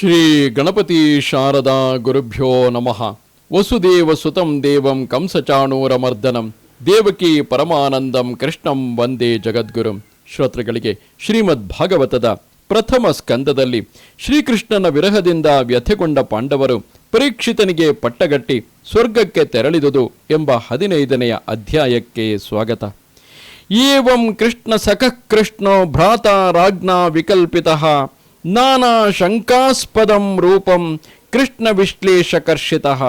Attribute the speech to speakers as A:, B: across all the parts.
A: ಶ್ರೀ ಗಣಪತಿ ಶಾರದಾ ಗುರುಭ್ಯೋ ನಮಃ. ವಸುದೇವ ಸುತಂ ದೇವಂ ಕಂಸಚಾಣೂರಮರ್ದನಂ. ದೇವಕಿ ಪರಮಾನಂದಂ ಕೃಷ್ಣಂ ವಂದೇ ಜಗದ್ಗುರುಂ. ಶ್ರೋತೃಗಳಿಗೆ ಶ್ರೀಮದ್ ಭಾಗವತದ ಪ್ರಥಮ ಸ್ಕಂದದಲ್ಲಿ ಶ್ರೀಕೃಷ್ಣನ ವಿರಹದಿಂದ ವ್ಯಥೆಗೊಂಡ ಪಾಂಡವರು ಪರೀಕ್ಷಿತನಿಗೆ ಪಟ್ಟಗಟ್ಟಿ ಸ್ವರ್ಗಕ್ಕೆ ತೆರಳಿದುದು ಎಂಬ ಹದಿನೈದನೆಯ ಅಧ್ಯಾಯಕ್ಕೆ ಸ್ವಾಗತ. ಏವಂ ಕೃಷ್ಣ ಸಖಃ ಕೃಷ್ಣೋ ಭ್ರಾತ ರಾಜ್ಞಾ ವಿಕಲ್ಪಿತಃ. ನಾನಾ ಶಂಕಾಸ್ಪದಂ ರೂಪಂ ಕೃಷ್ಣ ವಿಶ್ಲೇಷಕರ್ಷಿತಃ.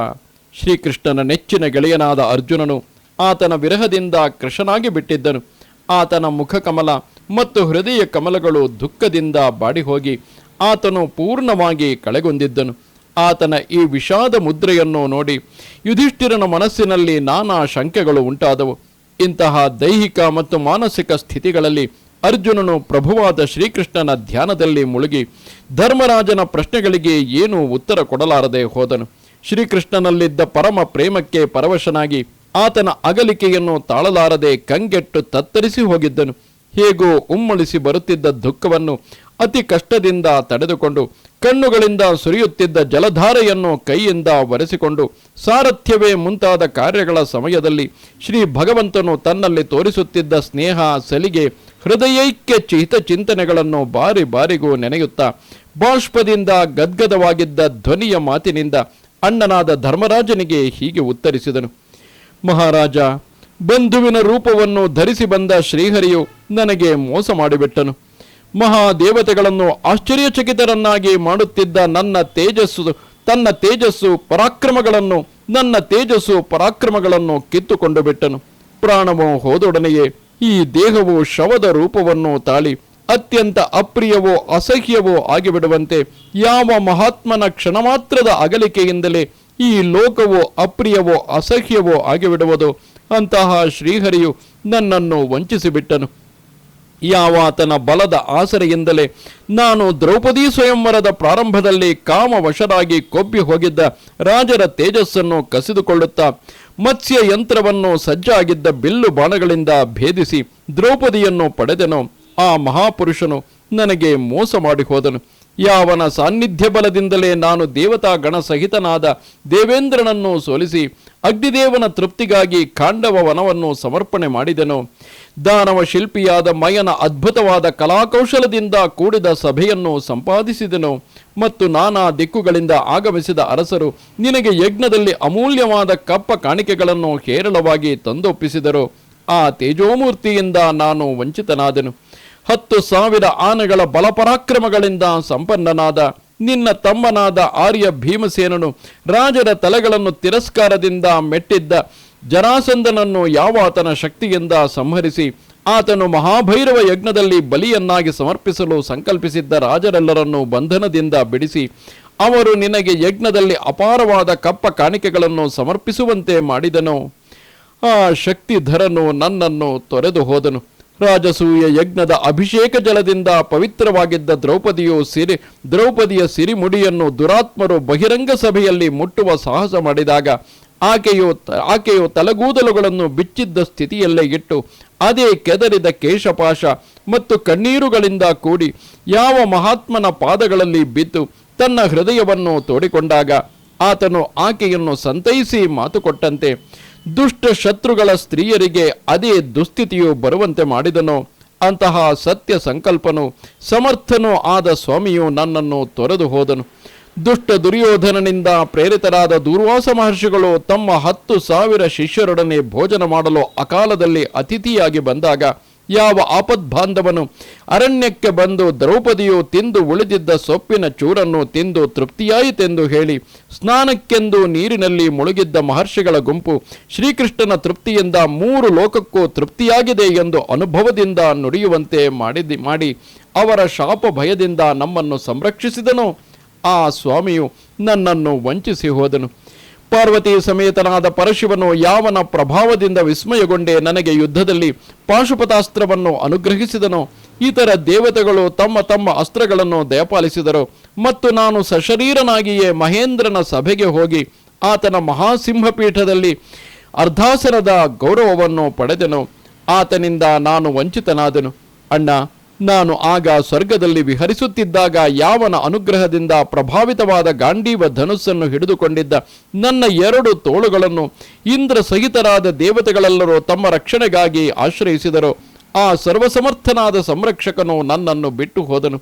A: ಶ್ರೀಕೃಷ್ಣನ ನೆಚ್ಚಿನ ಗೆಳೆಯನಾದ ಅರ್ಜುನನು ಆತನ ವಿರಹದಿಂದ ಕೃಷನಾಗಿ ಬಿಟ್ಟಿದ್ದನು. ಆತನ ಮುಖಕಮಲ ಮತ್ತು ಹೃದಯ ಕಮಲಗಳು ದುಃಖದಿಂದ ಬಾಡಿಹೋಗಿ ಆತನು ಪೂರ್ಣವಾಗಿ ಕಳೆಗೊಂಡಿದ್ದನು. ಆತನ ಈ ವಿಷಾದ ಮುದ್ರೆಯನ್ನು ನೋಡಿ ಯುಧಿಷ್ಠಿರನ ಮನಸ್ಸಿನಲ್ಲಿ ನಾನಾ ಶಂಕೆಗಳು ಉಂಟಾದವು. ಇಂತಹ ದೈಹಿಕ ಮತ್ತು ಮಾನಸಿಕ ಸ್ಥಿತಿಗಳಲ್ಲಿ ಅರ್ಜುನನು ಪ್ರಭುವಾದ ಶ್ರೀಕೃಷ್ಣನ ಧ್ಯಾನದಲ್ಲಿ ಮುಳುಗಿ ಧರ್ಮರಾಜನ ಪ್ರಶ್ನೆಗಳಿಗೆ ಏನೂ ಉತ್ತರ ಕೊಡಲಾರದೆ ಹೋದನು. ಶ್ರೀಕೃಷ್ಣನಲ್ಲಿದ್ದ ಪರಮ ಪ್ರೇಮಕ್ಕೆ ಪರವಶನಾಗಿ ಆತನ ಅಗಲಿಕೆಯನ್ನು ತಾಳಲಾರದೆ ಕಂಗೆಟ್ಟು ತತ್ತರಿಸಿ ಹೋಗಿದ್ದನು. ಹೇಗೋ ಉಮ್ಮಳಿಸಿ ಬರುತ್ತಿದ್ದ ದುಃಖವನ್ನು ಅತಿ ಕಷ್ಟದಿಂದ ತಡೆದುಕೊಂಡು ಕಣ್ಣುಗಳಿಂದ ಸುರಿಯುತ್ತಿದ್ದ ಜಲಧಾರೆಯನ್ನು ಕೈಯಿಂದ ಒರೆಸಿಕೊಂಡು ಸಾರಥ್ಯವೇ ಮುಂತಾದ ಕಾರ್ಯಗಳ ಸಮಯದಲ್ಲಿ ಶ್ರೀ ಭಗವಂತನು ತನ್ನಲ್ಲಿ ತೋರಿಸುತ್ತಿದ್ದ ಸ್ನೇಹ, ಸಲಿಗೆ, ಹೃದಯೈಕ್ಯ ಚಿಹಿತ ಚಿಂತನೆಗಳನ್ನು ಬಾರಿ ಬಾರಿಗೂ ನೆನೆಯುತ್ತಾ ಬಾಷ್ಪದಿಂದ ಗದ್ಗದವಾಗಿದ್ದ ಧ್ವನಿಯ ಮಾತಿನಿಂದ ಅಣ್ಣನಾದ ಧರ್ಮರಾಜನಿಗೆ ಹೀಗೆ ಉತ್ತರಿಸಿದನು. ಮಹಾರಾಜ, ಬಂಧುವಿನ ರೂಪವನ್ನು ಧರಿಸಿ ಬಂದ ಶ್ರೀಹರಿಯು ನನಗೆ ಮೋಸ ಮಾಡಿಬಿಟ್ಟನು. ಮಹಾದೇವತೆಗಳನ್ನು ಆಶ್ಚರ್ಯಚಕಿತರನ್ನಾಗಿ ಮಾಡುತ್ತಿದ್ದ ನನ್ನ ತೇಜಸ್ಸು, ತನ್ನ ತೇಜಸ್ಸು ಪರಾಕ್ರಮಗಳನ್ನು, ನನ್ನ ತೇಜಸ್ಸು ಪರಾಕ್ರಮಗಳನ್ನು ಕಿತ್ತುಕೊಂಡು ಬಿಟ್ಟನು. ಪ್ರಾಣವು ಹೋದೊಡನೆಯೇ, ಈ ದೇಹವು ಶವದ ರೂಪವನ್ನು ತಾಳಿ, ಅತ್ಯಂತ ಅಪ್ರಿಯವೋ ಅಸಹ್ಯವೋ ಆಗಿಬಿಡುವಂತೆ, ಯಾವ ಮಹಾತ್ಮನ ಕ್ಷಣಮಾತ್ರದ ಅಗಲಿಕೆಯಿಂದಲೇ ಈ ಲೋಕವೋ ಅಪ್ರಿಯವೋ ಅಸಹ್ಯವೋ ಆಗಿಬಿಡುವುದು. ಅಂತಹ ಶ್ರೀಹರಿಯು ನನ್ನನ್ನು ವಂಚಿಸಿಬಿಟ್ಟನು. ಯಾವ ಆತನ ಬಲದ ಆಸರೆಯಿಂದಲೇ ನಾನು ದ್ರೌಪದಿ ಸ್ವಯಂವರದ ಪ್ರಾರಂಭದಲ್ಲಿ ಕಾಮವಶರಾಗಿ ಕೊಬ್ಬಿ ಹೋಗಿದ್ದ ರಾಜರ ತೇಜಸ್ಸನ್ನು ಕಸಿದುಕೊಳ್ಳುತ್ತಾ ಮತ್ಸ್ಯ ಯಂತ್ರವನ್ನು ಸಜ್ಜಾಗಿದ್ದ ಬಿಲ್ಲು ಬಾಣಗಳಿಂದ ಭೇದಿಸಿ ದ್ರೌಪದಿಯನ್ನು ಪಡೆದೆನು. ಆ ಮಹಾಪುರುಷನು ನನಗೆ ಮೋಸ ಮಾಡಿ ಹೋದನು. ಯಾವನ ಸಾನ್ನಿಧ್ಯ ಬಲದಿಂದಲೇ ನಾನು ದೇವತಾ ಗಣ ಸಹಿತನಾದ ದೇವೇಂದ್ರನನ್ನು ಸೋಲಿಸಿ ಅಗ್ನಿದೇವನ ತೃಪ್ತಿಗಾಗಿ ಕಾಂಡವ ವನವನ್ನು ಸಮರ್ಪಣೆ ಮಾಡಿದನು. ದಾನವ ಶಿಲ್ಪಿಯಾದ ಮಯನ ಅದ್ಭುತವಾದ ಕಲಾಕೌಶಲದಿಂದ ಕೂಡಿದ ಸಭೆಯನ್ನು ಸಂಪಾದಿಸಿದನು ಮತ್ತು ನಾನಾ ದಿಕ್ಕುಗಳಿಂದ ಆಗಮಿಸಿದ ಅರಸರು ನಿನಗೆ ಯಜ್ಞದಲ್ಲಿ ಅಮೂಲ್ಯವಾದ ಕಪ್ಪ ಕಾಣಿಕೆಗಳನ್ನು ಹೇರಳವಾಗಿ ತಂದೊಪ್ಪಿಸಿದರು. ಆ ತೇಜೋಮೂರ್ತಿಯಿಂದ ನಾನು ವಂಚಿತನಾದನು. ಹತ್ತು ಸಾವಿರ ಆನೆಗಳ ಬಲಪರಾಕ್ರಮಗಳಿಂದ ಸಂಪನ್ನನಾದ ನಿನ್ನ ತಮ್ಮನಾದ ಆರ್ಯ ಭೀಮಸೇನನು ರಾಜರ ತಲೆಗಳನ್ನು ತಿರಸ್ಕಾರದಿಂದ ಮೆಟ್ಟಿದ್ದ ಜರಾಸಂದನನ್ನು ಯಾವ ಆತನ ಶಕ್ತಿಯಿಂದ ಸಂಹರಿಸಿ ಆತನು ಮಹಾಭೈರವ ಯಜ್ಞದಲ್ಲಿ ಬಲಿಯನ್ನಾಗಿ ಸಮರ್ಪಿಸಲು ಸಂಕಲ್ಪಿಸಿದ್ದ ರಾಜರೆಲ್ಲರನ್ನು ಬಂಧನದಿಂದ ಬಿಡಿಸಿ ಅವರು ನಿನಗೆ ಯಜ್ಞದಲ್ಲಿ ಅಪಾರವಾದ ಕಪ್ಪ ಕಾಣಿಕೆಗಳನ್ನು ಸಮರ್ಪಿಸುವಂತೆ ಮಾಡಿದನು. ಆ ಶಕ್ತಿಧರನು ನನ್ನನ್ನು ತೊರೆದು ಹೋದನು. ರಾಜಸೂಯ ಯಜ್ಞದ ಅಭಿಷೇಕ ಜಲದಿಂದ ಪವಿತ್ರವಾಗಿದ್ದ ದ್ರೌಪದಿಯು ಸಿರಿ, ದ್ರೌಪದಿಯ ಸಿರಿಮುಡಿಯನ್ನು ದುರಾತ್ಮರು ಬಹಿರಂಗ ಸಭೆಯಲ್ಲಿ ಮುಟ್ಟುವ ಸಾಹಸ ಮಾಡಿದಾಗ ಆಕೆಯು ಆಕೆಯು ತಲೆಗೂದಲುಗಳನ್ನು ಬಿಚ್ಚಿದ್ದ ಸ್ಥಿತಿಯಲ್ಲೇ ಇಟ್ಟು ಅದೇ ಕೆದರಿದ ಕೇಶಪಾಶ ಮತ್ತು ಕಣ್ಣೀರುಗಳಿಂದ ಕೂಡಿ ಯಾವ ಮಹಾತ್ಮನ ಪಾದಗಳಲ್ಲಿ ಬಿದ್ದು ತನ್ನ ಹೃದಯವನ್ನು ತೋಡಿಕೊಂಡಾಗ ಆತನು ಆಕೆಯನ್ನು ಸಂತೈಸಿ ಮಾತು ಕೊಟ್ಟಂತೆ ದುಷ್ಟ ಶತ್ರುಗಳ ಸ್ತ್ರೀಯರಿಗೆ ಅದೇ ದುಸ್ಥಿತಿಯು ಬರುವಂತೆ ಮಾಡಿದನು. ಅಂತಹ ಸತ್ಯ ಸಂಕಲ್ಪನು, ಸಮರ್ಥನೂ ಆದ ಸ್ವಾಮಿಯು ನನ್ನನ್ನು ತೊರೆದು ಹೋದನು. ದುಷ್ಟ ದುರ್ಯೋಧನನಿಂದ ಪ್ರೇರಿತರಾದ ದೂರ್ವಾಸ ಮಹರ್ಷಿಗಳು ತಮ್ಮ ಹತ್ತು ಸಾವಿರ ಶಿಷ್ಯರೊಡನೆ ಭೋಜನ ಮಾಡಲು ಅಕಾಲದಲ್ಲಿ ಅತಿಥಿಯಾಗಿ ಬಂದಾಗ ಯಾವ ಆಪದ್ಬಾಂಧವನು ಅರಣ್ಯಕ್ಕೆ ಬಂದು ದ್ರೌಪದಿಯು ತಿಂದು ಉಳಿದಿದ್ದ ಸೊಪ್ಪಿನ ಚೂರನ್ನು ತಿಂದು ತೃಪ್ತಿಯಾಯಿತೆಂದು ಹೇಳಿ ಸ್ನಾನಕ್ಕೆಂದು ನೀರಿನಲ್ಲಿ ಮುಳುಗಿದ್ದ ಮಹರ್ಷಿಗಳ ಗುಂಪು ಶ್ರೀಕೃಷ್ಣನ ತೃಪ್ತಿಯಿಂದ ಮೂರು ಲೋಕಕ್ಕೂ ತೃಪ್ತಿಯಾಗಿದೆ ಎಂದು ಅನುಭವದಿಂದ ನುಡಿಯುವಂತೆ ಮಾಡಿದಿ, ಮಾಡಿ ಅವರ ಶಾಪ ಭಯದಿಂದ ನಮ್ಮನ್ನು ಸಂರಕ್ಷಿಸಿದನು. ಆ ಸ್ವಾಮಿಯು ನನ್ನನ್ನು ವಂಚಿಸಿ ಹೋದನು. ಪಾರ್ವತಿ ಸಮೇತನಾದ ಪರಶಿವನು ಯಾವನ ಪ್ರಭಾವದಿಂದ ವಿಸ್ಮಯಗೊಂಡೇ ನನಗೆ ಯುದ್ಧದಲ್ಲಿ ಪಾಶುಪತಾಸ್ತ್ರವನ್ನು ಅನುಗ್ರಹಿಸಿದನು. ಇತರ ದೇವತೆಗಳು ತಮ್ಮ ತಮ್ಮ ಅಸ್ತ್ರಗಳನ್ನು ದಯಪಾಲಿಸಿದರು. ಮತ್ತು ನಾನು ಸಶರೀರನಾಗಿಯೇ ಮಹೇಂದ್ರನ ಸಭೆಗೆ ಹೋಗಿ ಆತನ ಮಹಾಸಿಂಹಪೀಠದಲ್ಲಿ ಅರ್ಧಾಸನದ ಗೌರವವನ್ನು ಪಡೆದೆನು. ಆತನಿಂದ ನಾನು ವಂಚಿತನಾದನು. ಅಣ್ಣ ನಾನು ಆಗ ಸ್ವರ್ಗದಲ್ಲಿ ವಿಹರಿಸುತ್ತಿದ್ದಾಗ ಯಾವನ ಅನುಗ್ರಹದಿಂದ ಪ್ರಭಾವಿತವಾದ ಗಾಂಡೀವ ಧನುಸ್ಸನ್ನು ಹಿಡಿದುಕೊಂಡಿದ್ದ ನನ್ನ ಎರಡು ತೋಳುಗಳನ್ನು ಇಂದ್ರ ಸಹಿತರಾದ ದೇವತೆಗಳೆಲ್ಲರೂ ತಮ್ಮ ರಕ್ಷಣೆಗಾಗಿ ಆಶ್ರಯಿಸಿದರು. ಆ ಸರ್ವಸಮರ್ಥನಾದ ಸಂರಕ್ಷಕನು ನನ್ನನ್ನು ಬಿಟ್ಟು ಹೋದನು.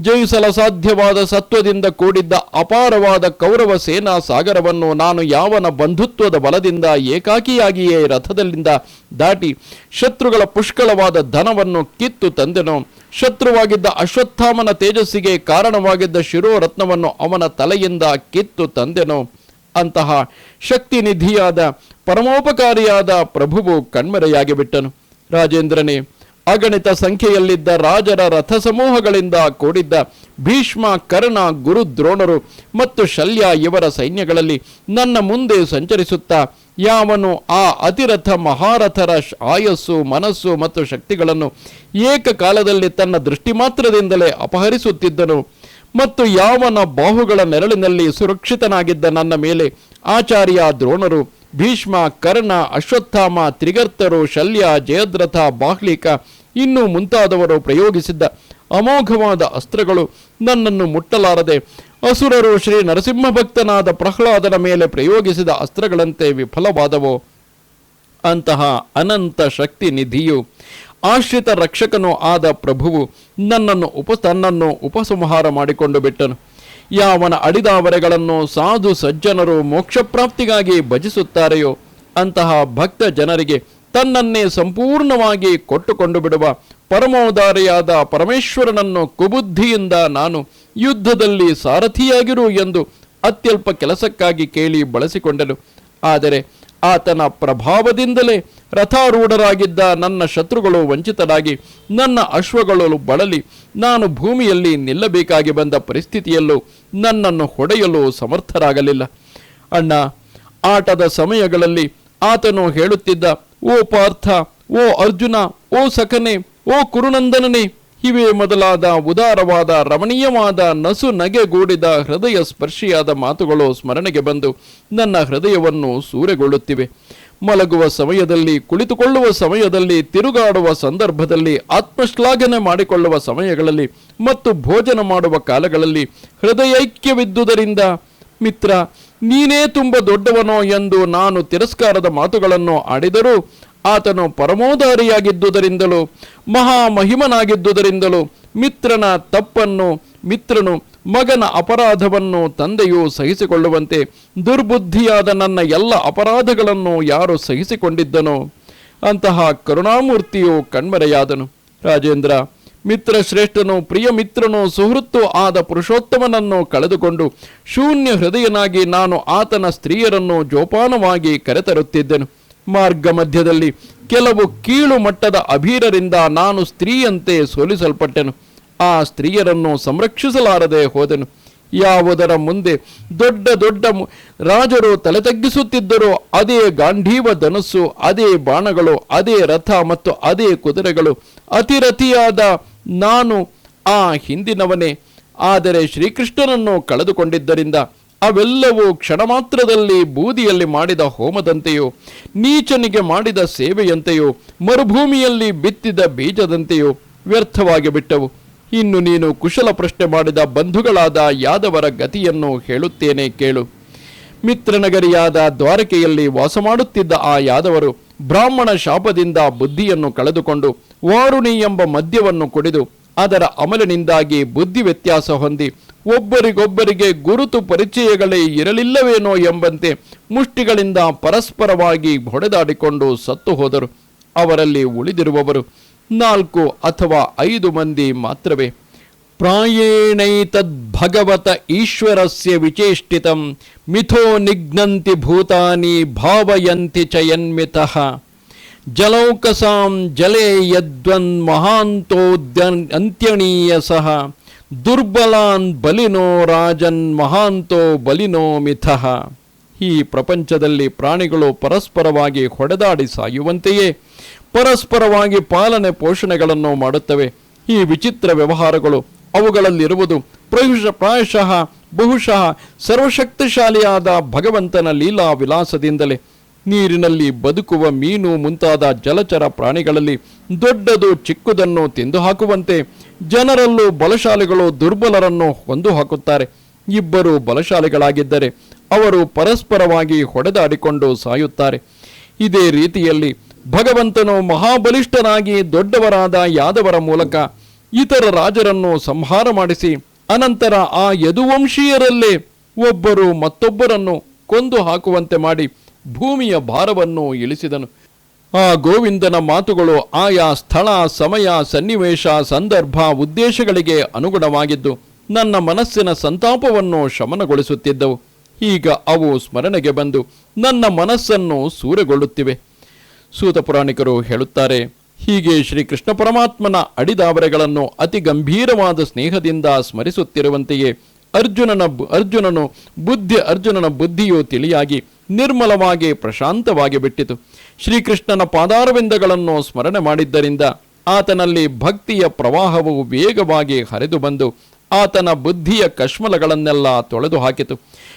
A: ಜಯಿಸಲ ಸಾಧ್ಯವಾದ ಸತ್ವದಿಂದ ಕೂಡಿದ್ದ ಅಪಾರವಾದ ಕೌರವ ಸೇನಾ ಸಾಗರವನ್ನು ನಾನು ಯಾವನ ಬಂಧುತ್ವದ ಬಲದಿಂದ ಏಕಾಕಿಯಾಗಿಯೇ ರಥದಲ್ಲಿಂದ ದಾಟಿ ಶತ್ರುಗಳ ಪುಷ್ಕಳವಾದ ಧನವನ್ನು ಕಿತ್ತು ತಂದೆನೋ. ಶತ್ರುವಾಗಿದ್ದ ಅಶ್ವತ್ಥಾಮನ ತೇಜಸ್ಸಿಗೆ ಕಾರಣವಾಗಿದ್ದ ಶಿರೋರತ್ನವನ್ನು ಅವನ ತಲೆಯಿಂದ ಕಿತ್ತು ತಂದೆನೋ. ಅಂತಹ ಶಕ್ತಿ ನಿಧಿಯಾದ ಪರಮೋಪಕಾರಿಯಾದ ಪ್ರಭುವು ಕಣ್ಮರೆಯಾಗಿಬಿಟ್ಟನು. ರಾಜೇಂದ್ರನೇ ಅಗಣಿತ ಸಂಖ್ಯೆಯಲ್ಲಿದ್ದ ರಾಜರ ರಥ ಸಮೂಹಗಳಿಂದ ಕೂಡಿದ್ದ ಭೀಷ್ಮ, ಕರ್ಣ, ಗುರು, ದ್ರೋಣರು ಮತ್ತು ಶಲ್ಯ ಇವರ ಸೈನ್ಯಗಳಲ್ಲಿ ನನ್ನ ಮುಂದೆ ಸಂಚರಿಸುತ್ತಾ ಯಾವನು ಆ ಅತಿರಥ ಮಹಾರಥರ ಆಯಸ್ಸು, ಮನಸ್ಸು ಮತ್ತು ಶಕ್ತಿಗಳನ್ನು ಏಕಕಾಲದಲ್ಲಿ ತನ್ನ ದೃಷ್ಟಿ ಮಾತ್ರದಿಂದಲೇ ಅಪಹರಿಸುತ್ತಿದ್ದನು ಮತ್ತು ಯಾವನ ಬಾಹುಗಳ ನೆರಳಿನಲ್ಲಿ ಸುರಕ್ಷಿತನಾಗಿದ್ದ ನನ್ನ ಮೇಲೆ ಆಚಾರ್ಯ, ದ್ರೋಣರು, ಭೀಷ್ಮ, ಕರ್ಣ, ಅಶ್ವತ್ಥಾಮ, ತ್ರಿಗರ್ತರು, ಶಲ್ಯ, ಜಯದ್ರಥ, ಬಾಹ್ಲಿಕ ಇನ್ನೂ ಮುಂತಾದವರು ಪ್ರಯೋಗಿಸಿದ್ದ ಅಮೋಘವಾದ ಅಸ್ತ್ರಗಳು ನನ್ನನ್ನು ಮುಟ್ಟಲಾರದೆ ಅಸುರರು ಶ್ರೀ ನರಸಿಂಹ ಭಕ್ತನಾದ ಪ್ರಹ್ಲಾದನ ಮೇಲೆ ಪ್ರಯೋಗಿಸಿದ ಅಸ್ತ್ರಗಳಂತೆ ವಿಫಲವಾದವೋ. ಅಂತಹ ಅನಂತ ಶಕ್ತಿ ನಿಧಿಯು ಆಶ್ರಿತ ರಕ್ಷಕನೂ ಆದ ಪ್ರಭುವು ನನ್ನನ್ನು ಉಪ ತನ್ನನ್ನು ಉಪಸಂಹಾರ ಮಾಡಿಕೊಂಡು ಬಿಟ್ಟನು. ಯಾವನ ಅಡಿದಾವರೆಗಳನ್ನು ಸಾಧು ಸಜ್ಜನರು ಮೋಕ್ಷಪ್ರಾಪ್ತಿಗಾಗಿ ಭಜಿಸುತ್ತಾರೆಯೋ ಅಂತಹ ಭಕ್ತ ಜನರಿಗೆ ತನ್ನನ್ನೇ ಸಂಪೂರ್ಣವಾಗಿ ಕೊಟ್ಟುಕೊಂಡು ಬಿಡುವ ಪರಮೋದಾರಿಯಾದ ಪರಮೇಶ್ವರನನ್ನು ಕುಬುದ್ಧಿಯಿಂದ ನಾನು ಯುದ್ಧದಲ್ಲಿ ಸಾರಥಿಯಾಗಿರು ಎಂದು ಅತ್ಯಲ್ಪ ಕೆಲಸಕ್ಕಾಗಿ ಕೇಳಿ ಬಳಸಿಕೊಂಡನು. ಆದರೆ ಆತನ ಪ್ರಭಾವದಿಂದಲೇ ರಥಾರೂಢರಾಗಿದ್ದ ನನ್ನ ಶತ್ರುಗಳು ವಂಚಿತರಾಗಿ ನನ್ನ ಅಶ್ವಗಳು ಬಳಲಿ, ನಾನು ಭೂಮಿಯಲ್ಲಿ ನಿಲ್ಲಬೇಕಾಗಿ ಬಂದ ಪರಿಸ್ಥಿತಿಯಲ್ಲೂ ನನ್ನನ್ನು ಹೊಡೆಯಲು ಸಮರ್ಥರಾಗಲಿಲ್ಲ. ಅಣ್ಣ, ಆಟದ ಸಮಯಗಳಲ್ಲಿ ಆತನು ಹೇಳುತ್ತಿದ್ದ ಓ ಪಾರ್ಥ, ಓ ಅರ್ಜುನ, ಓ ಸಖನೆ, ಓ ಕುರುನಂದನನೆ, ಇವೇ ಮೊದಲಾದ ಉದಾರವಾದ, ರಮಣೀಯವಾದ, ನಸು ನಗೆಗೂಡಿದ ಹೃದಯ ಸ್ಪರ್ಶಿಯಾದ ಮಾತುಗಳು ಸ್ಮರಣೆಗೆ ಬಂದು ನನ್ನ ಹೃದಯವನ್ನು ಸೂರೆಗೊಳ್ಳುತ್ತಿವೆ. ಮಲಗುವ ಸಮಯದಲ್ಲಿ, ಕುಳಿತುಕೊಳ್ಳುವ ಸಮಯದಲ್ಲಿ, ತಿರುಗಾಡುವ ಸಂದರ್ಭದಲ್ಲಿ, ಆತ್ಮಶ್ಲಾಘನೆ ಮಾಡಿಕೊಳ್ಳುವ ಸಮಯಗಳಲ್ಲಿ ಮತ್ತು ಭೋಜನ ಮಾಡುವ ಕಾಲಗಳಲ್ಲಿ ಹೃದಯೈಕ್ಯವಿದ್ದುದರಿಂದ, ಮಿತ್ರ ನೀನೇ ತುಂಬ ದೊಡ್ಡವನೋ ಎಂದು ನಾನು ತಿರಸ್ಕಾರದ ಮಾತುಗಳನ್ನು ಆಡಿದರೂ ಆತನು ಪರಮೋದಾರಿಯಾಗಿದ್ದುದರಿಂದಲೂ, ಮಹಾಮಹಿಮನಾಗಿದ್ದುದರಿಂದಲೂ, ಮಿತ್ರನ ತಪ್ಪನ್ನು, ಮಿತ್ರನು ಮಗನ ಅಪರಾಧವನ್ನು ತಂದೆಯು ಸಹಿಸಿಕೊಳ್ಳುವಂತೆ ದುರ್ಬುದ್ಧಿಯಾದ ನನ್ನ ಎಲ್ಲ ಅಪರಾಧಗಳನ್ನು ಯಾರು ಸಹಿಸಿಕೊಂಡಿದ್ದನೋ, ಅಂತಹ ಕರುಣಾಮೂರ್ತಿಯು ಕಣ್ಮರೆಯಾದನು. ರಾಜೇಂದ್ರ ಮಿತ್ರ ಶ್ರೇಷ್ಠನು ಪ್ರಿಯ ಮಿತ್ರನು ಸುಹೃತ್ತು ಆದ ಪುರುಷೋತ್ತಮನನ್ನು ಕಳೆದುಕೊಂಡು ಶೂನ್ಯ ಹೃದಯನಾಗಿ ನಾನು ಆತನ ಸ್ತ್ರೀಯರನ್ನು ಜೋಪಾನವಾಗಿ ಕರೆತರುತ್ತಿದ್ದೆನು. ಮಾರ್ಗ ಮಧ್ಯದಲ್ಲಿ ಕೆಲವು ಕೀಳು ಮಟ್ಟದ ಅಭೀರರಿಂದ ನಾನು ಸ್ತ್ರೀಯಂತೆ ಸೋಲಿಸಲ್ಪಟ್ಟೆನು. ಆ ಸ್ತ್ರೀಯರನ್ನು ಸಂರಕ್ಷಿಸಲಾರದೆ ಹೋದೆನು. ಯಾವುದರ ಮುಂದೆ ದೊಡ್ಡ ದೊಡ್ಡ ರಾಜರು ತಲೆ ತಗ್ಗಿಸುತ್ತಿದ್ದರೂ ಅದೇ ಗಾಂಧೀವ ಧನಸ್ಸು, ಅದೇ ಬಾಣಗಳು, ಅದೇ ರಥ ಮತ್ತು ಅದೇ ಕುದುರೆಗಳು ಅತಿರಥಿಯಾದ ನಾನು ಆ ಹಿಂದಿನವನೇ. ಆದರೆ ಶ್ರೀಕೃಷ್ಣನನ್ನು ಕಳೆದುಕೊಂಡಿದ್ದರಿಂದ ಅವೆಲ್ಲವೂ ಕ್ಷಣ ಮಾತ್ರದಲ್ಲಿ ಬೂದಿಯಲ್ಲಿ ಮಾಡಿದ ಹೋಮದಂತೆಯೋ, ನೀಚನಿಗೆ ಮಾಡಿದ ಸೇವೆಯಂತೆಯೋ, ಮರುಭೂಮಿಯಲ್ಲಿ ಬಿತ್ತಿದ ಬೀಜದಂತೆಯೋ ವ್ಯರ್ಥವಾಗಿ ಬಿಟ್ಟವು. ಇನ್ನು ನೀನು ಕುಶಲ ಪ್ರಶ್ನೆ ಮಾಡಿದ ಬಂಧುಗಳಾದ ಯಾದವರ ಗತಿಯನ್ನು ಹೇಳುತ್ತೇನೆ ಕೇಳು. ಮಿತ್ರನಗರಿಯಾದ ದ್ವಾರಕೆಯಲ್ಲಿ ವಾಸ ಮಾಡುತ್ತಿದ್ದ ಆ ಯಾದವರು ಬ್ರಾಹ್ಮಣ ಶಾಪದಿಂದ ಬುದ್ಧಿಯನ್ನು ಕಳೆದುಕೊಂಡು ವಾರುಣಿ ಎಂಬ ಮದ್ಯವನ್ನು ಕುಡಿದು ಅದರ ಅಮಲಿನಿಂದಾಗಿ ಬುದ್ಧಿ ವ್ಯತ್ಯಾಸ ಹೊಂದಿ ಒಬ್ಬರಿಗೊಬ್ಬರಿಗೆ ಗುರುತು ಪರಿಚಯಗಳೇ ಇರಲಿಲ್ಲವೇನೋ ಎಂಬಂತೆ ಮುಷ್ಟಿಗಳಿಂದ ಪರಸ್ಪರವಾಗಿ ಹೊಡೆದಾಡಿಕೊಂಡು ಸತ್ತು ಹೋದರು. ಅವರಲ್ಲಿ ಉಳಿದಿರುವವರು ನಾಲ್ಕು ಅಥವಾ ಐದು ಮಂದಿ ಮಾತ್ರವೇ. ಪ್ರಾಯೇಣೈತದ್ಭಗವತ ಈಶ್ವರಸ್ಯ ವಿಚೇಷ್ಟಿತಂ, ಮಿಥೋ ನಿಘ್ನಂತಿ ಭೂತಾನಿ ಭಾವಯಂತಿ ಚಯನ್ಮಿತಃ ಯನ್ಮಿತಃ. ಜಲೌಕಸಾಂ ಜಲೇ ಯದ್ವನ್ ಅಂತ್ಯಣೀಯ ಸಹ. ದುರ್ಬಲಾನ್ ಬಲಿನೋ ರಾಜನ್ ಮಹಾಂತೋ ಬಲಿನೋ ಮಿಥಃ. ಈ ಪ್ರಪಂಚದಲ್ಲಿ ಪ್ರಾಣಿಗಳು ಪರಸ್ಪರವಾಗಿ ಹೊಡೆದಾಡಿ ಸಾಯುವಂತೆಯೇ, ಪರಸ್ಪರವಾಗಿ ಪಾಲನೆ ಪೋಷಣೆಗಳನ್ನು ಮಾಡುತ್ತವೆ. ಈ ವಿಚಿತ್ರ ವ್ಯವಹಾರಗಳು ಅವುಗಳಲ್ಲಿರುವುದು ಪ್ರಯುಷ ಪ್ರಾಯಶಃ ಬಹುಶಃ ಸರ್ವಶಕ್ತಿಶಾಲಿಯಾದ ಭಗವಂತನ ಲೀಲಾ ವಿಲಾಸದಿಂದಲೇ ನೀರಿನಲ್ಲಿ ಬದುಕುವ ಮೀನು ಮುಂತಾದ ಜಲಚರ ಪ್ರಾಣಿಗಳಲ್ಲಿ ದೊಡ್ಡದು ಚಿಕ್ಕದನ್ನು ತಿಂದು ಹಾಕುವಂತೆ ಜನರಲ್ಲೂ ಬಲಶಾಲಿಗಳು ದುರ್ಬಲರನ್ನು ಹೊಂದು ಹಾಕುತ್ತಾರೆ ಇಬ್ಬರು ಬಲಶಾಲಿಗಳಾಗಿದ್ದರೆ ಅವರು ಪರಸ್ಪರವಾಗಿ ಹೊಡೆದಾಡಿಕೊಂಡು ಸಾಯುತ್ತಾರೆ. ಇದೇ ರೀತಿಯಲ್ಲಿ ಭಗವಂತನು ಮಹಾಬಲಿಷ್ಠನಾಗಿ ದೊಡ್ಡವರಾದ ಯಾದವರ ಮೂಲಕ ಇತರ ರಾಜರನ್ನು ಸಂಹಾರ ಮಾಡಿಸಿ ಅನಂತರ ಆ ಯದುವಂಶೀಯರಲ್ಲೇ ಒಬ್ಬರು ಮತ್ತೊಬ್ಬರನ್ನು ಕೊಂದು ಹಾಕುವಂತೆ ಮಾಡಿ ಭೂಮಿಯ ಭಾರವನ್ನು ಇಳಿಸಿದನು. ಆ ಗೋವಿಂದನ ಮಾತುಗಳು ಆಯಾ ಸ್ಥಳ, ಸಮಯ, ಸನ್ನಿವೇಶ, ಸಂದರ್ಭ, ಉದ್ದೇಶಗಳಿಗೆ ಅನುಗುಣವಾಗಿದ್ದು ನನ್ನ ಮನಸ್ಸಿನ ಸಂತಾಪವನ್ನು ಶಮನಗೊಳಿಸುತ್ತಿದ್ದವು. ಈಗ ಅವು ಸ್ಮರಣೆಗೆ ಬಂದು ನನ್ನ ಮನಸ್ಸನ್ನು ಸೂರೆಗೊಳ್ಳುತ್ತಿವೆ. ಸೂತ ಪುರಾಣಿಕರು ಹೇಳುತ್ತಾರೆ ಹೀಗೆ ಶ್ರೀಕೃಷ್ಣ ಪರಮಾತ್ಮನ ಅಡಿದಾವರೆಗಳನ್ನು ಅತಿ ಗಂಭೀರವಾದ ಸ್ನೇಹದಿಂದ ಸ್ಮರಿಸುತ್ತಿರುವಂತೆಯೇ ಅರ್ಜುನನ ಅರ್ಜುನನು ಬುದ್ಧಿ, ಅರ್ಜುನನ ಬುದ್ಧಿಯು ತಿಳಿಯಾಗಿ ನಿರ್ಮಲವಾಗಿ ಪ್ರಶಾಂತವಾಗಿ ಬಿಟ್ಟಿತು. ಶ್ರೀಕೃಷ್ಣನ ಪಾದಾರವಿಂದಗಳನ್ನು ಸ್ಮರಣೆ ಮಾಡಿದ್ದರಿಂದ ಆತನಲ್ಲಿ ಭಕ್ತಿಯ ಪ್ರವಾಹವು ವೇಗವಾಗಿ ಹರಿದು ಬಂದು ಆತನ ಬುದ್ಧಿಯ ಕಶ್ಮಲಗಳನ್ನೆಲ್ಲ ತೊಳೆದು ಹಾಕಿತು.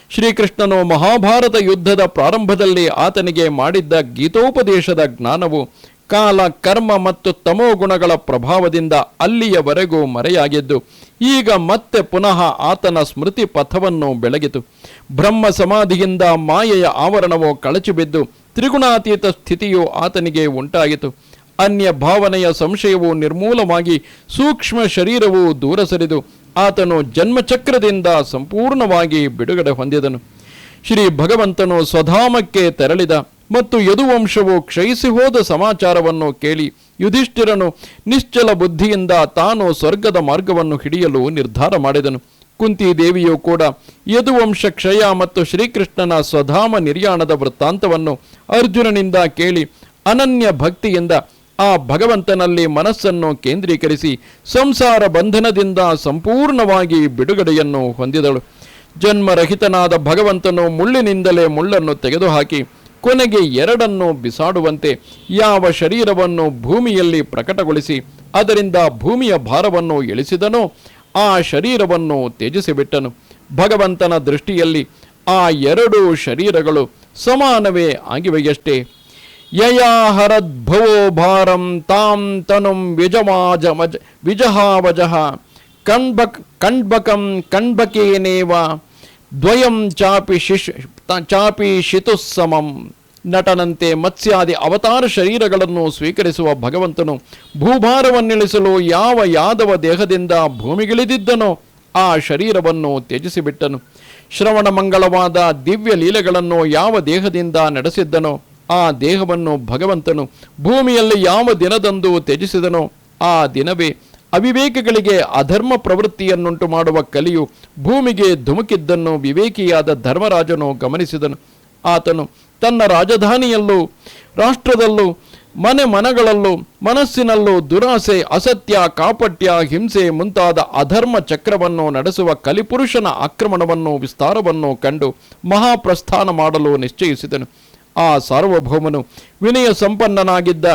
A: ಶ್ರೀಕೃಷ್ಣನು ಮಹಾಭಾರತ ಯುದ್ಧದ ಪ್ರಾರಂಭದಲ್ಲಿ ಆತನಿಗೆ ಮಾಡಿದ್ದ ಗೀತೋಪದೇಶದ ಜ್ಞಾನವು ಕಾಲ, ಕರ್ಮ ಮತ್ತು ತಮೋ ಗುಣಗಳ ಪ್ರಭಾವದಿಂದ ಅಲ್ಲಿಯವರೆಗೂ ಮರೆಯಾಗಿದ್ದು. ಈಗ ಮತ್ತೆ ಪುನಃ ಆತನ ಸ್ಮೃತಿ ಪಥವನ್ನು ಬೆಳಗಿತು. ಬ್ರಹ್ಮ ಸಮಾಧಿಯಿಂದ ಮಾಯೆಯ ಆವರಣವು ಕಳಚಿಬಿದ್ದು, ತ್ರಿಗುಣಾತೀತ ಸ್ಥಿತಿಯು ಆತನಿಗೆ ಉಂಟಾಯಿತು ಅನ್ಯ ಭಾವನೆಯ ಸಂಶಯವು ನಿರ್ಮೂಲವಾಗಿ ಸೂಕ್ಷ್ಮ ಶರೀರವು ದೂರ ಸರಿದು, ಆತನು ಜನ್ಮಚಕ್ರದಿಂದ ಸಂಪೂರ್ಣವಾಗಿ ಬಿಡುಗಡೆ ಹೊಂದಿದನು. ಶ್ರೀ ಭಗವಂತನು ಸ್ವಧಾಮಕ್ಕೆ ತೆರಳಿದ. ಮತ್ತು ಯದುವಂಶವು ಕ್ಷಯಿಸಿ ಹೋದ ಸಮಾಚಾರವನ್ನು ಕೇಳಿ ಯುಧಿಷ್ಠಿರನು ನಿಶ್ಚಲ ಬುದ್ಧಿಯಿಂದ ತಾನು ಸ್ವರ್ಗದ ಮಾರ್ಗವನ್ನು ಹಿಡಿಯಲು ನಿರ್ಧಾರ ಮಾಡಿದನು. ಕುಂತಿ ದೇವಿಯು ಕೂಡ ಯದುವಂಶ ಕ್ಷಯ ಮತ್ತು ಶ್ರೀಕೃಷ್ಣನ ಸ್ವಧಾಮ ನಿರ್ಯಾಣದ ವೃತ್ತಾಂತವನ್ನು ಅರ್ಜುನನಿಂದ ಕೇಳಿ ಅನನ್ಯ ಭಕ್ತಿಯಿಂದ ಆ ಭಗವಂತನಲ್ಲಿ ಮನಸ್ಸನ್ನು ಕೇಂದ್ರೀಕರಿಸಿ ಸಂಸಾರ ಬಂಧನದಿಂದ ಸಂಪೂರ್ಣವಾಗಿ ಬಿಡುಗಡೆಯನ್ನು ಹೊಂದಿದಳು. ಜನ್ಮರಹಿತನಾದ ಭಗವಂತನು ಮುಳ್ಳಿನಿಂದಲೇ ಮುಳ್ಳನ್ನು ತೆಗೆದುಹಾಕಿ ಕೊನೆಗೆ ಎರಡನ್ನು ಬಿಸಾಡುವಂತೆ ಯಾವ ಶರೀರವನ್ನು ಭೂಮಿಯಲ್ಲಿ ಪ್ರಕಟಗೊಳಿಸಿ ಅದರಿಂದ ಭೂಮಿಯ ಭಾರವನ್ನು ಇಳಿಸಿದನೋ ಆ ಶರೀರವನ್ನು ತ್ಯಜಿಸಿಬಿಟ್ಟನು. ಭಗವಂತನ ದೃಷ್ಟಿಯಲ್ಲಿ ಆ ಎರಡು ಶರೀರಗಳು ಸಮಾನವೇ ಆಗಿವೆಯಷ್ಟೇ. ಯಯಾಹರದ್ಭವೋ ಭಾರಂ ತಾಂ ತನುಂ ವಿಜಮಾಜ ಮಜ ವಿಜಹಾವಜಃ. ಕಣ್ಬಕ್ ಕಣ್ಬಕಂ ಕಣ್ಬಕೇನೇವ. ದ್ವಯಂ ಚಾಪಿ ಶಿಶು ಚಾಪಿ ಶಿತುಸ್ಸಮಂ ನಟನಂತೆ ಮತ್ಸ್ಯಾದಿ ಅವತಾರ ಶರೀರಗಳನ್ನು ಸ್ವೀಕರಿಸುವ ಭಗವಂತನು ಭೂಭಾರವನ್ನಿಳಿಸಲು ಯಾವ ಯಾದವ ದೇಹದಿಂದ ಭೂಮಿಗಿಳಿದಿದ್ದನೋ ಆ ಶರೀರವನ್ನು ತ್ಯಜಿಸಿಬಿಟ್ಟನು. ಶ್ರವಣ ಮಂಗಳವಾದ ದಿವ್ಯ ಲೀಲೆಗಳನ್ನು ಯಾವ ದೇಹದಿಂದ ನಡೆಸಿದ್ದನೋ ಆ ದೇಹವನ್ನು ಭಗವಂತನು ಭೂಮಿಯಲ್ಲಿ ಯಾವ ದಿನದಂದು ತ್ಯಜಿಸಿದನೋ ಆ ದಿನವೇ ಅವಿವೇಕಗಳಿಗೆ ಅಧರ್ಮ ಪ್ರವೃತ್ತಿಯನ್ನುಂಟು ಮಾಡುವ ಕಲಿಯು ಭೂಮಿಗೆ ಧುಮುಕಿದ್ದನ್ನು ವಿವೇಕಿಯಾದ ಧರ್ಮರಾಜನು ಗಮನಿಸಿದನು. ಆತನು ತನ್ನ ರಾಜಧಾನಿಯಲ್ಲೂ, ರಾಷ್ಟ್ರದಲ್ಲೂ, ಮನೆ ಮನಗಳಲ್ಲೂ, ಮನಸ್ಸಿನಲ್ಲೂ ದುರಾಸೆ, ಅಸತ್ಯ, ಕಾಪಟ್ಯ, ಹಿಂಸೆ ಮುಂತಾದ ಅಧರ್ಮ ಚಕ್ರವನ್ನು ನಡೆಸುವ ಕಲಿಪುರುಷನ ಆಕ್ರಮಣವನ್ನು, ವಿಸ್ತಾರವನ್ನು ಕಂಡು ಮಹಾಪ್ರಸ್ಥಾನ ಮಾಡಲು ನಿಶ್ಚಯಿಸಿದನು. ಆ ಸಾರ್ವಭೌಮನು ವಿನಯ ಸಂಪನ್ನನಾಗಿದ್ದ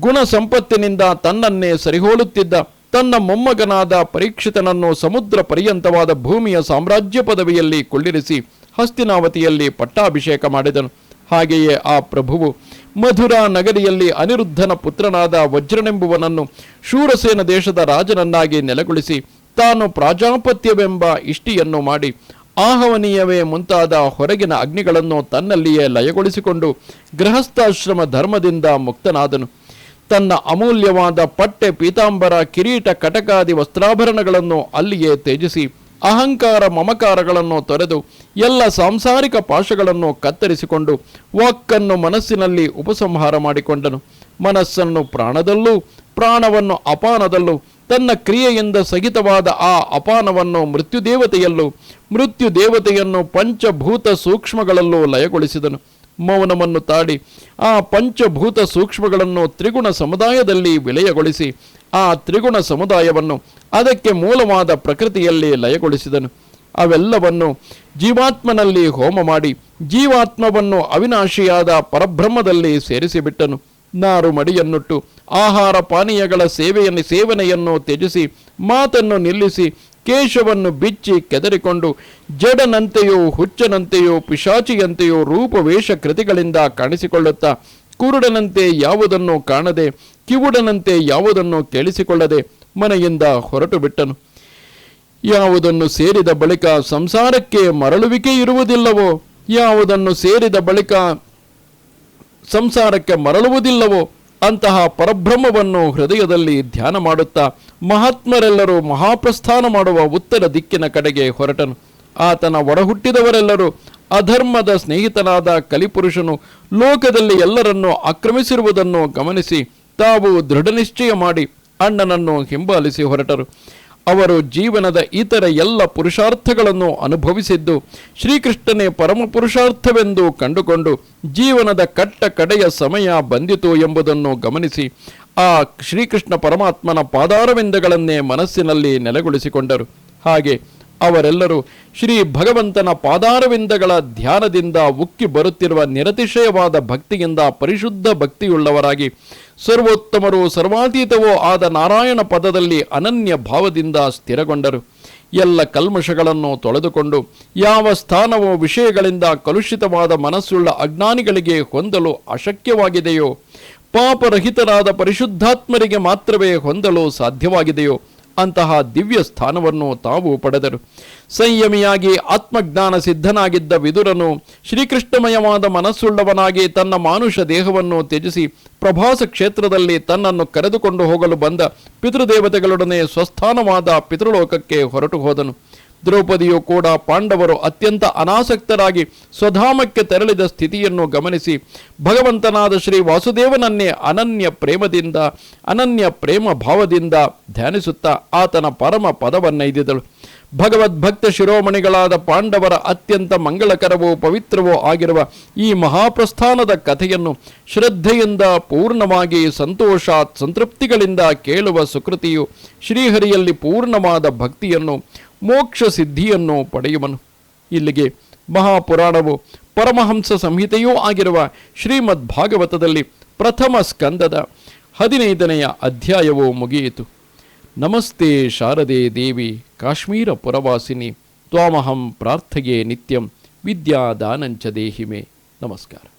A: ಗುಣ ಸಂಪತ್ತಿನಿಂದ ತನ್ನನ್ನೇ ಸರಿಹೋಲುತ್ತಿದ್ದ ತನ್ನ ಮೊಮ್ಮಗನಾದ ಪರೀಕ್ಷಿತನನ್ನು ಸಮುದ್ರ ಪರ್ಯಂತವಾದ ಭೂಮಿಯ ಸಾಮ್ರಾಜ್ಯ ಪದವಿಯಲ್ಲಿ ಕುಳ್ಳಿರಿಸಿ ಹಸ್ತಿನಾವತಿಯಲ್ಲಿ ಪಟ್ಟಾಭಿಷೇಕ ಮಾಡಿದನು. ಹಾಗೆಯೇ ಆ ಪ್ರಭುವು ಮಧುರಾ ನಗರಿಯಲ್ಲಿ ಅನಿರುದ್ಧನ ಪುತ್ರನಾದ ವಜ್ರನೆಂಬುವನನ್ನು ಶೂರಸೇನ ದೇಶದ ರಾಜನನ್ನಾಗಿ ನೆಲೆಗೊಳಿಸಿ ತಾನು ಪ್ರಾಜಾಪತ್ಯವೆಂಬ ಇಷ್ಟಿಯನ್ನು ಮಾಡಿ ಆಹವನೀಯವೇ ಮುಂತಾದ ಹೊರಗಿನ ಅಗ್ನಿಗಳನ್ನು ತನ್ನಲ್ಲಿಯೇ ಲಯಗೊಳಿಸಿಕೊಂಡು ಗೃಹಸ್ಥಾಶ್ರಮ ಧರ್ಮದಿಂದ ಮುಕ್ತನಾದನು. ತನ್ನ ಅಮೂಲ್ಯವಾದ ಪಟ್ಟೆ ಪೀತಾಂಬರ ಕಿರೀಟ ಕಟಕಾದಿ ವಸ್ತ್ರಾಭರಣಗಳನ್ನು ಅಲ್ಲಿಯೇ ತ್ಯಜಿಸಿ ಅಹಂಕಾರ ಮಮಕಾರಗಳನ್ನು ತೊರೆದು ಎಲ್ಲ ಸಾಂಸಾರಿಕ ಪಾಶಗಳನ್ನು ಕತ್ತರಿಸಿಕೊಂಡು ವಾಕ್ಕನ್ನು ಮನಸ್ಸಿನಲ್ಲಿ ಉಪಸಂಹಾರ ಮಾಡಿಕೊಂಡನು. ಮನಸ್ಸನ್ನು ಪ್ರಾಣದಲ್ಲೂ, ಪ್ರಾಣವನ್ನು ಅಪಾನದಲ್ಲೂ, ತನ್ನ ಕ್ರಿಯೆಯಿಂದ ಸಹಿತವಾದ ಆ ಅಪಾನವನ್ನು ಮೃತ್ಯುದೇವತೆಯಲ್ಲೂ, ಮೃತ್ಯುದೇವತೆಯನ್ನು ಪಂಚಭೂತ ಸೂಕ್ಷ್ಮಗಳಲ್ಲೂ ಲಯಗೊಳಿಸಿದನು. ಮೌನವನ್ನು ತಾಡಿ ಆ ಪಂಚಭೂತ ಸೂಕ್ಷ್ಮಗಳನ್ನು ತ್ರಿಗುಣ ಸಮುದಾಯದಲ್ಲಿ ವಿಲಯಗೊಳಿಸಿ ಆ ತ್ರಿಗುಣ ಸಮುದಾಯವನ್ನು ಅದಕ್ಕೆ ಮೂಲವಾದ ಪ್ರಕೃತಿಯಲ್ಲಿ ಲಯಗೊಳಿಸಿದನು. ಅವೆಲ್ಲವನ್ನು ಜೀವಾತ್ಮನಲ್ಲಿ ಹೋಮ ಮಾಡಿ ಜೀವಾತ್ಮವನ್ನು ಅವಿನಾಶಿಯಾದ ಪರಬ್ರಹ್ಮದಲ್ಲಿ ಸೇರಿಸಿಬಿಟ್ಟನು. ನಾರು ಮಡಿಯನ್ನುಟ್ಟು ಆಹಾರ ಪಾನೀಯಗಳ ಸೇವೆಯನ್ನು ಸೇವನೆಯನ್ನು ತ್ಯಜಿಸಿ ಮಾತನ್ನು ನಿಲ್ಲಿಸಿ ಕೇಶವನ್ನು ಬಿಚ್ಚಿ ಕೆದರಿಕೊಂಡು ಜಡನಂತೆಯೋ ಹುಚ್ಚನಂತೆಯೋ ಪಿಶಾಚಿಯಂತೆಯೋ ರೂಪವೇಷ ಕೃತಿಗಳಿಂದ ಕಾಣಿಸಿಕೊಳ್ಳುತ್ತಾ ಕುರುಡನಂತೆ ಯಾವುದನ್ನು ಕಾಣದೆ ಕಿವುಡನಂತೆ ಯಾವುದನ್ನು ಕೇಳಿಸಿಕೊಳ್ಳದೆ ಮನೆಯಿಂದ ಹೊರಟು ಬಿಟ್ಟನು. ಯಾವುದನ್ನು ಸೇರಿದ ಬಳಿಕ ಸಂಸಾರಕ್ಕೆ ಮರಳುವಿಕೆ ಇರುವುದಿಲ್ಲವೋ? ಯಾವುದನ್ನು ಸೇರಿದ ಬಳಿಕ ಸಂಸಾರಕ್ಕೆ ಮರಳುವುದಿಲ್ಲವೋ? ಅಂತಹ ಪರಬ್ರಹ್ಮವನ್ನು ಹೃದಯದಲ್ಲಿ ಧ್ಯಾನ ಮಾಡುತ್ತಾ ಮಹಾತ್ಮರೆಲ್ಲರೂ ಮಹಾಪ್ರಸ್ಥಾನ ಮಾಡುವ ಉತ್ತರ ದಿಕ್ಕಿನ ಕಡೆಗೆ ಹೊರಟನು. ಆತನ ಒಡಹುಟ್ಟಿದವರೆಲ್ಲರೂ ಅಧರ್ಮದ ಸ್ನೇಹಿತನಾದ ಕಲಿಪುರುಷನು ಲೋಕದಲ್ಲಿ ಎಲ್ಲರನ್ನೂ ಆಕ್ರಮಿಸಿರುವುದನ್ನು ಗಮನಿಸಿ ತಾವು ದೃಢನಿಶ್ಚಯ ಮಾಡಿ ಅಣ್ಣನನ್ನು ಹಿಂಬಾಲಿಸಿ ಹೊರಟರು. ಅವರು ಜೀವನದ ಇತರ ಎಲ್ಲ ಪುರುಷಾರ್ಥಗಳನ್ನು ಅನುಭವಿಸಿದ್ದು, ಶ್ರೀಕೃಷ್ಣನೇ ಪರಮ ಪುರುಷಾರ್ಥವೆಂದು ಕಂಡುಕೊಂಡು ಜೀವನದ ಕಟ್ಟ ಕಡೆಯ ಸಮಯ ಬಂದಿತು ಎಂಬುದನ್ನು ಗಮನಿಸಿ, ಆ ಶ್ರೀಕೃಷ್ಣ ಪರಮಾತ್ಮನ ಪಾದಾರವಿಂದಗಳನ್ನೇ ಮನಸ್ಸಿನಲ್ಲಿ ನೆಲೆಗೊಳಿಸಿಕೊಂಡರು. ಹಾಗೆ ಅವರೆಲ್ಲರೂ ಶ್ರೀ ಭಗವಂತನ ಪಾದಾರವಿಂದಗಳ ಧ್ಯಾನದಿಂದ ಉಕ್ಕಿ ಬರುತ್ತಿರುವ ನಿರತಿಶಯವಾದ ಭಕ್ತಿಯಿಂದ ಪರಿಶುದ್ಧ ಭಕ್ತಿಯುಳ್ಳವರಾಗಿ ಸರ್ವೋತ್ತಮರು ಸರ್ವಾತೀತವೋ ಆದ ನಾರಾಯಣ ಪದದಲ್ಲಿ ಅನನ್ಯ ಭಾವದಿಂದ ಸ್ಥಿರಗೊಂಡರು. ಎಲ್ಲ ಕಲ್ಮಶಗಳನ್ನು ತೊಳೆದುಕೊಂಡು ಯಾವ ಸ್ಥಾನವೋ ವಿಷಯಗಳಿಂದ ಕಲುಷಿತವಾದ ಮನಸ್ಸುಳ್ಳ ಅಜ್ಞಾನಿಗಳಿಗೆ ಹೊಂದಲು ಅಶಕ್ಯವಾಗಿದೆಯೋ, ಪಾಪರಹಿತರಾದ ಪರಿಶುದ್ಧಾತ್ಮರಿಗೆ ಮಾತ್ರವೇ ಹೊಂದಲು ಸಾಧ್ಯವಾಗಿದೆಯೋ ಅಂತಹ ದಿವ್ಯ ಸ್ಥಾನವನ್ನು ತಾವು ಪಡೆದರು. ಸಂಯಮಿಯಾಗಿ ಆತ್ಮಜ್ಞಾನ ಸಿದ್ಧನಾಗಿದ್ದ ವಿದುರನು ಶ್ರೀಕೃಷ್ಣಮಯವಾದ ಮನಸ್ಸುಳ್ಳವನಾಗಿ ತನ್ನ ಮಾನುಷ ದೇಹವನ್ನು ತ್ಯಜಿಸಿ ಪ್ರಭಾಸ ಕ್ಷೇತ್ರದಲ್ಲಿ ತನ್ನನ್ನು ಕರೆದುಕೊಂಡು ಹೋಗಲು ಬಂದ ಪಿತೃದೇವತೆಗಳೊಡನೆ ಸ್ವಸ್ಥಾನವಾದ ಪಿತೃಲೋಕಕ್ಕೆ ಹೊರಟು ಹೋದನು ದ್ರೌಪದಿಯು ಕೂಡ ಪಾಂಡವರು ಅತ್ಯಂತ ಅನಾಸಕ್ತರಾಗಿ ಸ್ವಧಾಮಕ್ಕೆ ತೆರಳಿದ ಸ್ಥಿತಿಯನ್ನು ಗಮನಿಸಿ, ಭಗವಂತನಾದ ಶ್ರೀ ವಾಸುದೇವನನ್ನೇ ಅನನ್ಯ ಪ್ರೇಮದಿಂದ, ಅನನ್ಯ ಪ್ರೇಮ ಭಾವದಿಂದ ಧ್ಯಾನಿಸುತ್ತಾ ಆತನ ಪರಮ ಪದವನ್ನೈದಿದಳು. ಭಗವದ್ಭಕ್ತ ಶಿರೋಮಣಿಗಳಾದ ಪಾಂಡವರ ಅತ್ಯಂತ ಮಂಗಳಕರವೋ ಪವಿತ್ರವೋ ಆಗಿರುವ ಈ ಮಹಾಪ್ರಸ್ಥಾನದ ಕಥೆಯನ್ನು ಶ್ರದ್ಧೆಯಿಂದ ಪೂರ್ಣವಾಗಿ ಸಂತೋಷಾತ್ ಸಂತೃಪ್ತಿಗಳಿಂದ ಕೇಳುವ ಸುಕೃತಿಯು ಶ್ರೀಹರಿಯಲ್ಲಿ ಪೂರ್ಣವಾದ ಭಕ್ತಿಯನ್ನು ಮೋಕ್ಷ ಸಿದ್ಧಿಯನ್ನು ಪಡೆಯುವನು. ಇಲ್ಲಿಗೆ ಮಹಾಪುರಾಣವು ಪರಮಹಂಸ ಸಂಹಿತೆಯೂ ಆಗಿರುವ ಶ್ರೀಮದ್ ಭಾಗವತದಲ್ಲಿ ಪ್ರಥಮ ಸ್ಕಂದದ ಹದಿನೈದನೆಯ ಅಧ್ಯಾಯವು ಮುಗಿಯಿತು. ನಮಸ್ತೆ ಶಾರದೆ ದೇವಿ, ಕಾಶ್ಮೀರ ಪುರವಾಸಿನಿ, ತ್ವಾಮಹಂ ಪ್ರಾರ್ಥಗೆ ನಿತ್ಯಂ, ವಿದ್ಯಾದಾನಂಚ ದೇಹಿಮೆ. ನಮಸ್ಕಾರ.